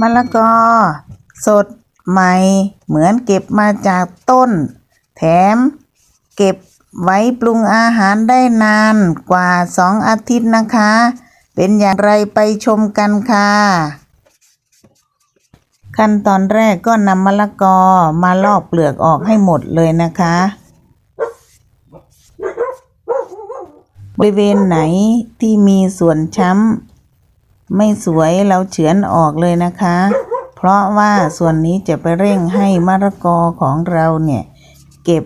มะละกอ สดใหม่ เหมือนเก็บมาจากต้น แถม เก็บไว้ปรุงอาหารได้นานกว่าสองอาทิตย์นะคะ เป็นอย่างไรไปชมกันค่ะ ขั้นตอนแรกก็นำมะละกอมาลอกเปลือกออกให้หมดเลยนะคะบริเวณไหนที่มีส่วนช้ำ ไม่สวยเราเฉือนออกเลยนะคะ เพราะว่าส่วนนี้จะไปเร่งให้มะละกอของเราเนี่ย เก็บ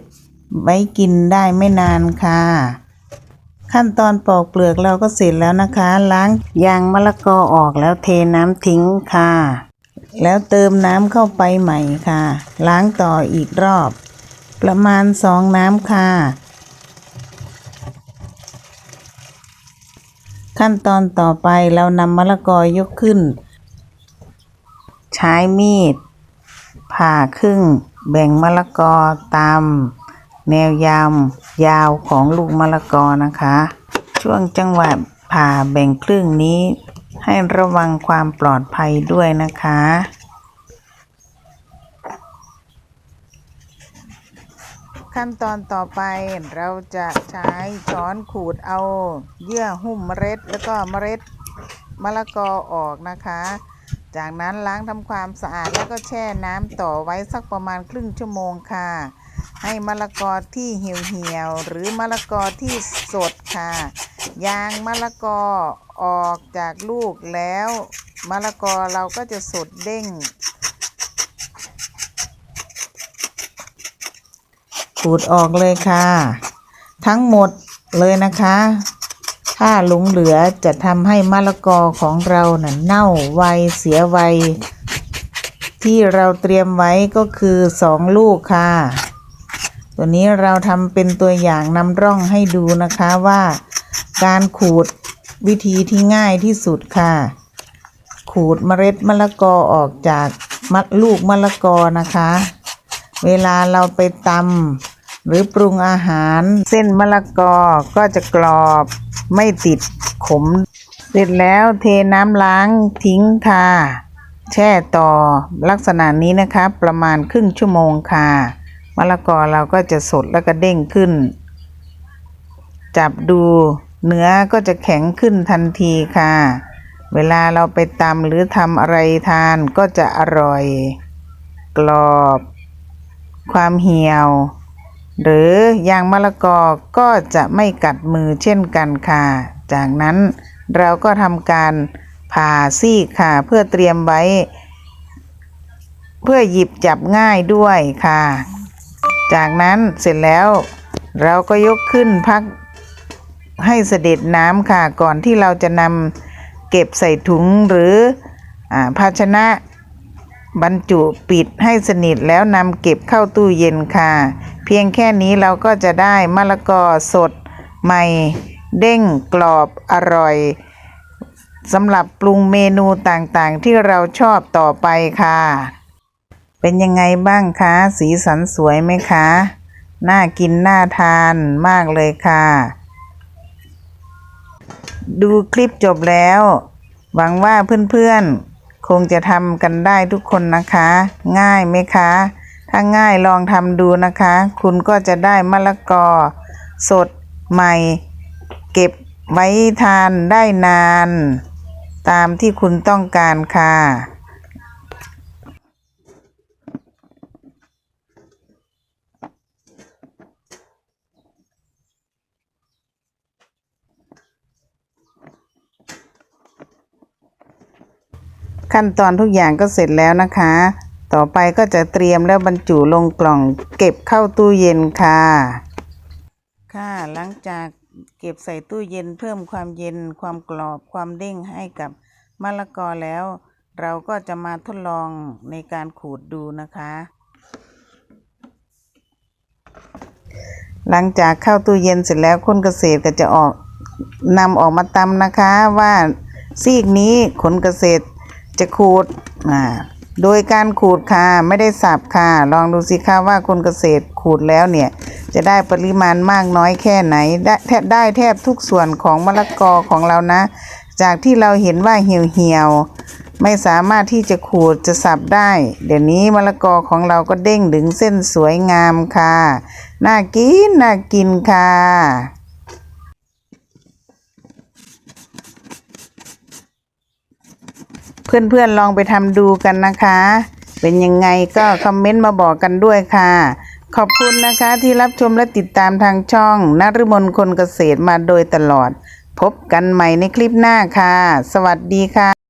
ไว้กินได้ไม่นานค่ะ ขั้นตอนปอกเปลือกเราก็เสร็จแล้วนะคะ ล้างยางมะละกอออกแล้วเทน้ำทิ้งค่ะ แล้วเติมน้ำเข้าไปใหม่ค่ะ ล้างต่ออีกรอบ ประมาณสองน้ำค่ะ ขั้นตอนต่อไปเรานำมะละกอยกขึ้น ใช้มีด ผ่าครึ่ง แบ่งมะละกอตามแนวยาวยาวของลูกมะละกอนะคะ ช่วงจังหวะผ่าแบ่งครึ่งนี้ ให้ระวังความปลอดภัยด้วยนะคะ ขั้นตอนต่อไปเราจะใช้ช้อนขูดเอาเยื่อหุ้มเมล็ด แล้วก็เมล็ดมะละกอออกนะคะ จากนั้นล้างทำความสะอาดแล้วก็แช่น้ำต่อไว้สักประมาณครึ่งชั่วโมงค่ะ ให้มะละกอที่เหี่ยวๆหรือมะละกอที่สดค่ะ ยางมะละกอออกจากลูกแล้วมะละกอเราก็จะสดเด้ง ขูดออกเลยค่ะ ทั้งหมดเลยนะคะ ถ้าหลงเหลือจะทำให้มะละกอของเราน่ะเน่าไวเสียไวที่เราเตรียมไว้ก็คือสองลูกค่ะ ตัวนี้เราทำเป็นตัวอย่างนำร่องให้ดูนะคะว่า การขูดวิธีที่ง่ายที่สุดค่ะ ขูดเมล็ดมะละกอออกจากมัดลูกมะละกอนะคะ เวลาเราไปตำ หรือปรุงอาหารเส้นมะละกอก็จะกรอบไม่ติดขม เสร็จแล้วเทน้ำล้างทิ้งค่ะแช่ต่อลักษณะนี้นะคะประมาณครึ่งชั่วโมงค่ะมะละกอเราก็จะสดแล้วก็เด้งขึ้น จับดูเนื้อก็จะแข็งขึ้นทันทีค่ะ เวลาเราไปตำหรือทำอะไรทานก็จะอร่อย กรอบ ความเหี่ยว หรือยางมะละกอก็จะไม่กัดมือเช่นกันค่ะ จากนั้นเราก็ทำการผ่าซีกค่ะเพื่อเตรียมไว้ เพื่อหยิบจับง่ายด้วยค่ะ จากนั้นเสร็จแล้ว เราก็ยกขึ้นพักให้เสด็จน้ำค่ะก่อนที่เราจะนำเก็บใส่ถุงหรืออภาชนะ บรรจุปิดให้สนิทแล้วนำเก็บเข้าตู้เย็นค่ะ เพียงแค่นี้เราก็จะได้มะละกอสดใหม่ เด้งกรอบอร่อยสำหรับปรุงเมนูต่างๆ ที่เราชอบต่อไปค่ะ เป็นยังไงบ้างคะ สีสันสวยไหมคะ น่ากินน่าทานมากเลยค่ะ ดูคลิปจบแล้ว หวังว่าเพื่อนๆ คงจะทำกันได้ทุกคนนะคะ ง่ายไหมคะ ถ้าง่ายลองทำดูนะคะ คุณก็จะได้มะละกอ สดใหม่ เก็บไว้ทานได้นาน ตามที่คุณต้องการค่ะ ขั้นตอนทุกอย่างก็เสร็จแล้วนะคะ ต่อไปก็จะเตรียมแล้วบรรจุลงกล่อง เก็บเข้าตู้เย็นค่ะ ค่ะหลังจากเก็บใส่ตู้เย็นเพิ่มความเย็นความกรอบความเด้งให้กับมะละกอแล้ว เราก็จะมาทดลองในการขูดดูนะคะ หลังจากเข้าตู้เย็นเสร็จแล้วคนเกษตรก็จะออกนำออกมาตำนะคะว่าซีกนี้ขนเกษตร จะขูดอ่าโดยการขูดค่ะไม่ได้สับค่ะ ลองดูสิคะว่าคนเกษตรขูดแล้วเนี่ย จะได้ปริมาณมากน้อยแค่ไหน ได้แทบได้แทบทุกส่วนของมะละกอของเรานะ จากที่เราเห็นว่าเหี่ยวเหี่ยวไม่สามารถที่จะขูดจะสับได้ เดี๋ยวนี้มะละกอของเราก็เด้งดึงเส้นสวยงามค่ะ น่ากินน่ากินค่ะ เพื่อนๆลองไปทำดูกันนะคะ เป็นยังไงก็คอมเมนต์มาบอกกันด้วยค่ะ ขอบคุณนะคะที่รับชมและติดตามทางช่องนรมนคนเกษตรมาโดยตลอด พบกันใหม่ในคลิปหน้าค่ะ สวัสดีค่ะ